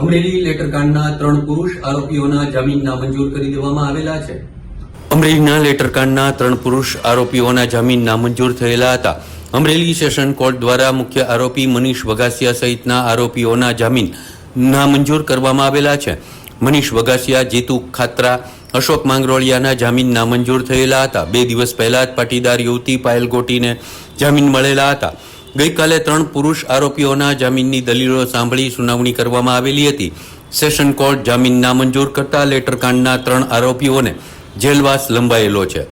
અમરેલી લેટરકાંડના ત્રણ પુરુષ આરોપીઓના જામીન નામંજૂર કરી દેવામાં આવેલા છે. અમરેલીના લેટરકાંડના ત્રણ પુરુષ આરોપીઓના જામીન નામંજૂર થયેલા હતા. અમરેલી સેશન કોર્ટ દ્વારા મુખ્ય આરોપી મનીષ વગાસિયા સહિતના આરોપીઓના જામીન નામંજૂર કરવામાં આવેલા છે. મનીષ વગાસિયા, જીતુ ખાત્રા, અશોક માંગરોળિયાના જામીન નામંજૂર થયેલા હતા. બે દિવસ પહેલા જ પાટીદાર યુવતી પાયલ ગોટીને જામીન મળેલા હતા. ગઈકાલે ત્રણ પુરુષ આરોપીઓના જામીનની દલીલો સાંભળી સુનાવણી કરવામાં આવેલી હતી. સેશન કોર્ટ જામીન નામંજૂર કરતા લેટરકાંડના ત્રણ આરોપીઓને જેલવાસ લંબાયેલો છે.